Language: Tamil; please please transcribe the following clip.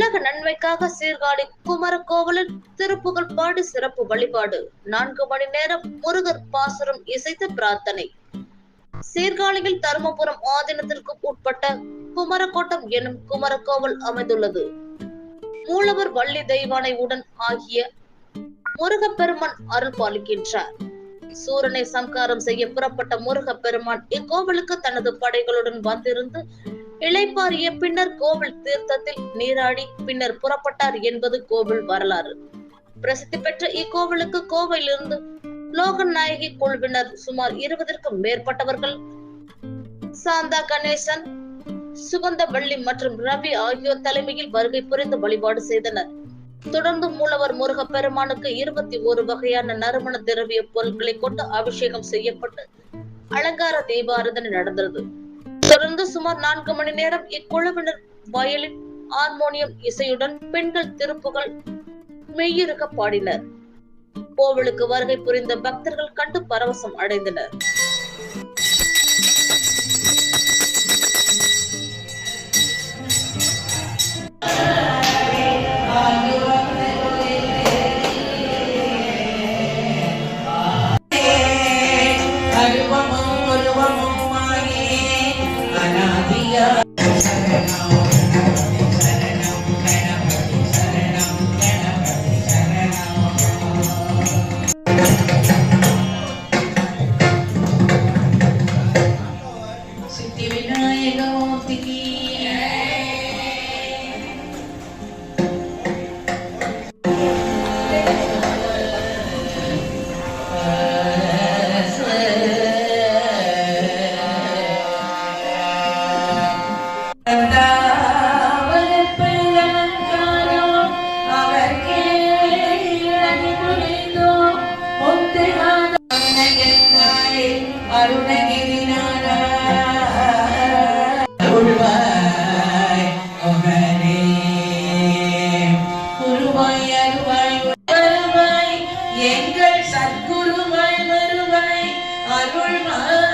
உலக நன்மைக்காக சீர்காழி குமர திருப்புகழ் பாடி சிறப்பு வழிபாடு. நான்கு மணி நேரம் முருகர் பாசுரம் இசைத்து பிரார்த்தனை. சீர்காழியில் தருமபுரம் ஆதீனத்திற்கு உட்பட்ட குமரக்கோட்டம் எனும் குமரக்கோவில் அமைந்துள்ளது. மூலவர் வள்ளி தெய்வானை உடன் ஆகிய முருகப்பெருமன் அருள் பாலிக்கின்றார். சூரனை சம்காரம் செய்ய புறப்பட்ட முருக பெருமான் இக்கோவிலுக்கு தனது படைகளுடன் வந்திருந்து இளைப்பாறிய பின்னர் கோவில் தீர்த்தத்தில் நீராடி பின்னர் புறப்பட்டார் என்பது கோவில் வரலாறு. பிரசித்தி பெற்ற இக்கோவிலுக்கு கோவிலிருந்து லோகன் நாயகி குழுவினர் சுமார் இருபதற்கும் மேற்பட்டவர்கள். சாந்தா கணேசன் சுகந்த வள்ளி மற்றும் ரவி ஆகியோர் தலைமையில் வருகை புரிந்து வழிபாடு செய்தனர். தொடர்ந்து மூலவர் முருக பெருமானுக்கு இருபத்தி ஒரு வகையான நறுமண திரவிய பொருட்களை கொண்டு அபிஷேகம் செய்யப்பட்டு அலங்கார தீபாரதனை நடந்தது. தொடர்ந்து சுமார் நான்கு மணி நேரம் இக்குழுவினர் வயலின் ஹார்மோனியம் இசையுடன் பெண்கள் திருப்புகள் மெய்யிருக்க பாடினர். கோவிலுக்கு வருகை புரிந்த பக்தர்கள் கண்டு பரவசம் அடைந்தனர். సిద్ధి వినాయక మూర్తికి எங்கள் சத்குருவாய் வருவாய் அருள்வாய்